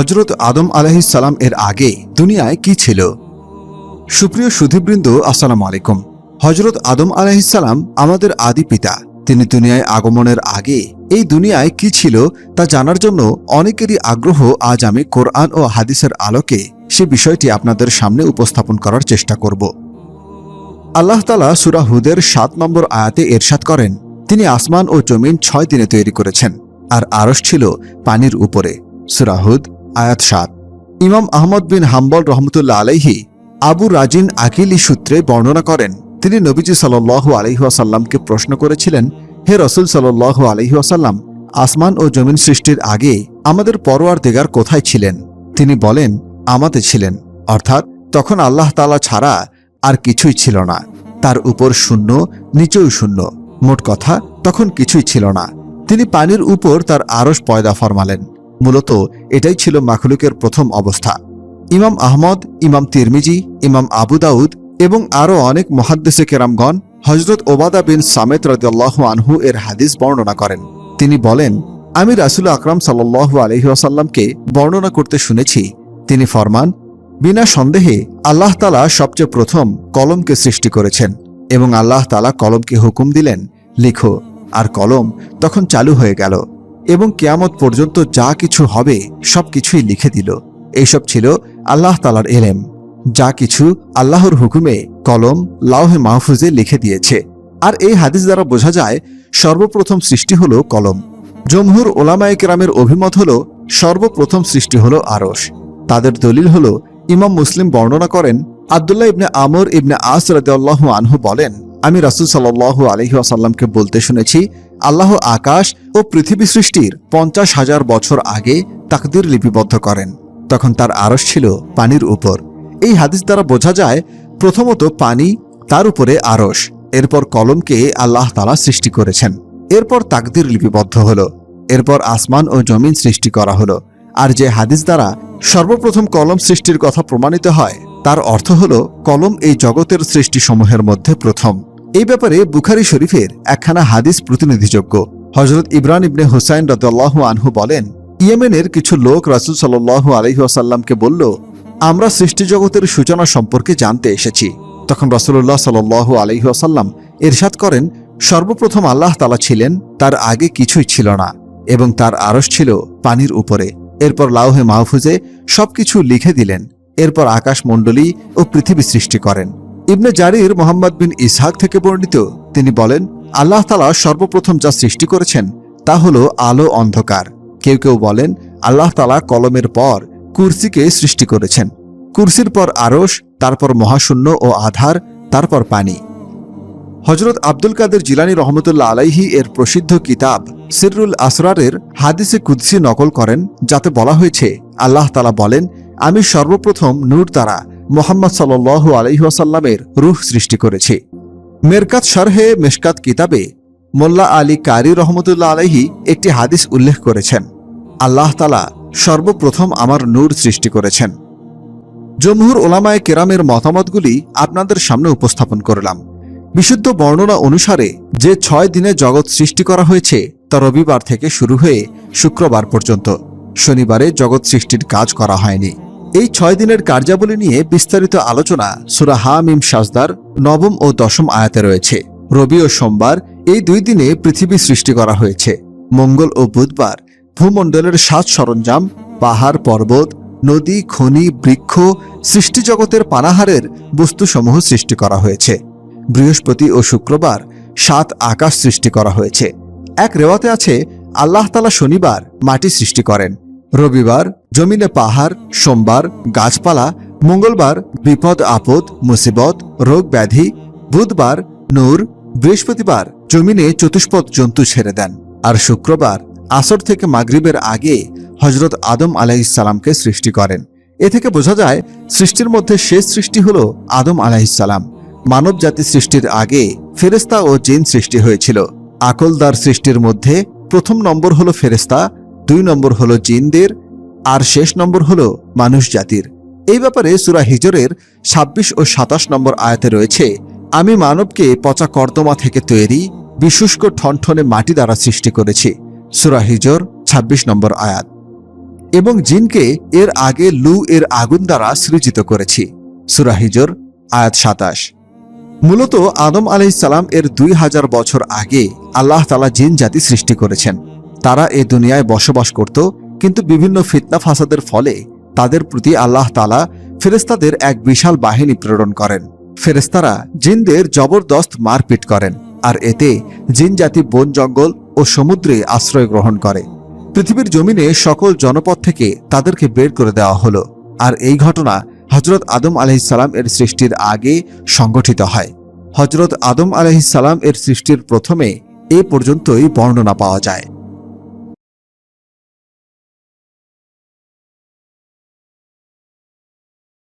হজরত আদম আলহিসাল্লাম এর আগে দুনিয়ায় কি ছিল? সুপ্রিয় সুধীবৃন্দ, আসসালাম আলাইকুম। হজরত আদম আলহিসাল্লাম আমাদের আদি পিতা। তিনি দুনিয়ায় আগমনের আগে এই দুনিয়ায় কি ছিল তা জানার জন্য অনেকেরই আগ্রহ আজ আমি কোরআন ও হাদিসের আলোকে সে বিষয়টি আপনাদের সামনে উপস্থাপন করার চেষ্টা করব। আল্লাহ তালা সুরা হুদের সাত নম্বর আয়াতে এরশাদ করেন, তিনি আসমান ও জমিন ছয় দিনে তৈরি করেছেন, আর আরশ ছিল পানির উপরে। সুরাহুদ আয়াত সাত। ইমাম আহমদ বিন হাম্বল রহমতুল্লাহ আলাইহি আবু রাজিন আকিলি সূত্রে বর্ণনা করেন, তিনি নবীজি সাল্লু আলহিহাসাল্লামকে প্রশ্ন করেছিলেন, হে রসুল সাল্লু আলহিহাসাল্লাম আসমান ও জমিন সৃষ্টির আগে আমাদের পরোয়ার দেগার কোথায় ছিলেন? তিনি বলেন আমাতে ছিলেন। অর্থাৎ তখন আল্লাহ তালা ছাড়া আর কিছুই ছিল না। তার উপর শূন্য, নিচেও শূন্য। মোট কথা, তখন কিছুই ছিল না। তিনি পানির উপর তার আরস পয়দা ফরমালেন। মূলত এটাই ছিল মাখলুকের প্রথম অবস্থা। ইমাম আহমদ, ইমাম তিরমিজি, ইমাম আবু দাউদ এবং আরও অনেক মহাদ্দেশে কেরামগণ হজরত ওবাদা বিন সামেত রদিয়াল্লাহ আনহু এর হাদিস বর্ণনা করেন। তিনি বলেন, আমি রাসুল আকরাম সাল্লাহ আলহিহাসাল্লামকে বর্ণনা করতে শুনেছি। তিনি ফরমান, বিনা সন্দেহে আল্লাহ তালা সবচেয়ে প্রথম কলমকে সৃষ্টি করেছেন এবং আল্লাহ তালা কলমকে হুকুম দিলেন, লিখো। আর কলম তখন চালু হয়ে গেল। এবং কেয়ামত পর্যন্ত যা কিছু হবে, সব কিছুই লিখে দিল। এইসব ছিল আল্লাহ তালার এলেম। যা কিছু আল্লাহর হুকুমে, কলম লাউহে মাহফুজে লিখে দিয়েছে। আর এই হাদিস দ্বারা বোঝা যায়, সর্বপ্রথম সৃষ্টি হল কলম। জমহুর ওলামায়ে কেরামের অভিমত হল, সর্বপ্রথম সৃষ্টি হল আরস তাদের দলিল হল, ইমাম মুসলিম বর্ণনা করেন, আবদুল্লাহ ইবনে আমর ইবনে আস রাদিয়াল্লাহু আনহু বলেন, আমি রাসুল সাল্লাল্লাহু আলহি আসাল্লামকে বলতে শুনেছি আল্লাহ আকাশ ও পৃথিবী সৃষ্টির পঞ্চাশ হাজার বছর আগে তাকদির লিপিবদ্ধ করেন। তখন তার আরস ছিল পানির উপর। এই হাদিস দ্বারা বোঝা যায়, প্রথমত পানি, তার উপরে আরস এরপর কলমকে আল্লাহ তালা সৃষ্টি করেছেন। এরপর তাকদির লিপিবদ্ধ হল, এরপর আসমান ও জমিন সৃষ্টি করা হলো। আর যে হাদিস দ্বারা সর্বপ্রথম কলম সৃষ্টির কথা প্রমাণিত হয়, তার অর্থ হল, কলম এই জগতের সৃষ্টিসমূহের মধ্যে প্রথম। এই ব্যাপারে বুখারি শরীফের একখানা হাদিস প্রতিনিধিযোগ্য। হজরত ইব্রান ইবনে হুসাইন রদাল্লাহ আনহু বলেন, ইয়েমেনের কিছু লোক রাসুল সাল্লু আলহিহাসাল্লামকে বলল, আমরা সৃষ্টি জগতের সূচনা সম্পর্কে জানতে এসেছি। তখন রসুল্লাহ সাল্লু আলহিহাসাল্লাম এরশাদ করেন, সর্বপ্রথম আল্লাহ তালা ছিলেন, তার আগে কিছুই ছিল না এবং তার আরস ছিল পানির উপরে। এরপর লাউহে মাহফুজে সবকিছু লিখে দিলেন। এরপর আকাশমণ্ডলী ও পৃথিবী সৃষ্টি করেন। ইবনে জারির মোহাম্মদ বিন ইসহাক থেকে বর্ণিত, তিনি বলেন, আল্লাহ তালা সর্বপ্রথম যা সৃষ্টি করেছেন, তা হল আলো অন্ধকার। কেউ কেউ বলেন, আল্লাহ তালা কলমের পর কুরসিকে সৃষ্টি করেছেন। কুরসির পর আরস তারপর মহাশূন্য ও আধার, তারপর পানি। হজরত আব্দুল কাদের জিলানি রহমতুল্লাহ আলাইহি এর প্রসিদ্ধ কিতাব সিররুল আসরারের হাদিসে কুদ্সি নকল করেন, যাতে বলা হয়েছে, আল্লাহ তালা বলেন, আমি সর্বপ্রথম নূর দ্বারা মোহাম্মদ সাল্লু আলহিহাসাল্লামের রুহ সৃষ্টি করেছে। মেরকাত শারহে মেশকাত কিতাবে মোল্লা আলী কারি রহমতুল্লাহ আলাইহি একটি হাদিস উল্লেখ করেছেন। আল্লাহ তালা সর্বপ্রথম আমার নূর সৃষ্টি করেছেন। জমহুর ওলামায় কেরামের মতামতগুলি আপনাদের সামনে উপস্থাপন করলাম। বিশুদ্ধ বর্ণনা অনুসারে যে ছয় দিনে জগৎ সৃষ্টি করা হয়েছে, তা রবিবার থেকে শুরু হয়ে শুক্রবার পর্যন্ত। শনিবারে জগৎ সৃষ্টির কাজ করা হয়নি। এই ছয় দিনের কার্যাবলী নিয়ে বিস্তারিত আলোচনা সুরা হামিম সাজদার নবম ও দশম আয়াতে রয়েছে। রবি ও সোমবার এই দুই দিনে পৃথিবী সৃষ্টি করা হয়েছে। মঙ্গল ও বুধবার ভূমণ্ডলের সাত সরঞ্জাম, পাহাড়, পর্বত, নদী, খনি, বৃক্ষ, সৃষ্টিজগতের পানাহারের বস্তুসমূহ সৃষ্টি করা হয়েছে। বৃহস্পতি ও শুক্রবার সাত আকাশ সৃষ্টি করা হয়েছে। এক রেওয়াতে আছে আল্লাহ তালা শনিবার মাটি সৃষ্টি করেন। রবিবার জমিনে পাহাড়, সোমবার গাছপালা, মঙ্গলবার বিপদ, আপদ, মুসিবত, রোগ ব্যাধি, বুধবার নূর, বৃহস্পতিবার জমিনে চতুষ্পদ জন্তু ছেড়ে দেন। আর শুক্রবার আসর থেকে মাগরিবের আগে হজরত আদম আলাইসালামকে সৃষ্টি করেন। এ থেকে বোঝা যায়, সৃষ্টির মধ্যে শেষ সৃষ্টি হল আদম আলাইসালাম মানব জাতি সৃষ্টির আগে ফেরেস্তা ও জিন সৃষ্টি হয়েছিল। আকলদার সৃষ্টির মধ্যে প্রথম নম্বর হল ফেরেস্তা দুই নম্বর হলো জিনদের, আর শেষ নম্বর হলো মানুষ জাতির। এই ব্যাপারে সুরা হিজরের ২৬ ও সাতাশ নম্বর আয়াতে রয়েছে, আমি মানবকে পচা কর্দমা থেকে তৈরি, বিশুষ্ক ঠনঠনে মাটি দ্বারা সৃষ্টি করেছি। সুরা হিজর ২৬ নম্বর আয়াত। এবং জিনকে এর আগে লু এর আগুন দ্বারা সৃজিত করেছি। সুরা হিজর আয়াত সাতাশ। মূলত আদম আলাইসালাম এর দুই হাজার বছর আগে আল্লাহ তালা জিন জাতি সৃষ্টি করেছেন। তারা এ দুনিয়ায় বসবাস করত, কিন্তু বিভিন্ন ফিতনা ফাসাদের ফলে তাদের প্রতি আল্লাহ তালা ফেরেস্তাদের এক বিশাল বাহিনী প্রেরণ করেন। ফেরেস্তারা জিনদের জবরদস্ত মারপিট করেন আর এতে জিন জাতি, বন জঙ্গল ও সমুদ্রে আশ্রয় গ্রহণ করে। পৃথিবীর জমিনে সকল জনপদ থেকে তাদেরকে বের করে দেওয়া হলো। আর এই ঘটনা হজরত আদম আলহিসাল্লাম এর সৃষ্টির আগে সংগঠিত হয়। হজরত আদম আলহিসাল্লাম এর সৃষ্টির প্রথমে এ পর্যন্তই বর্ণনা পাওয়া যায়।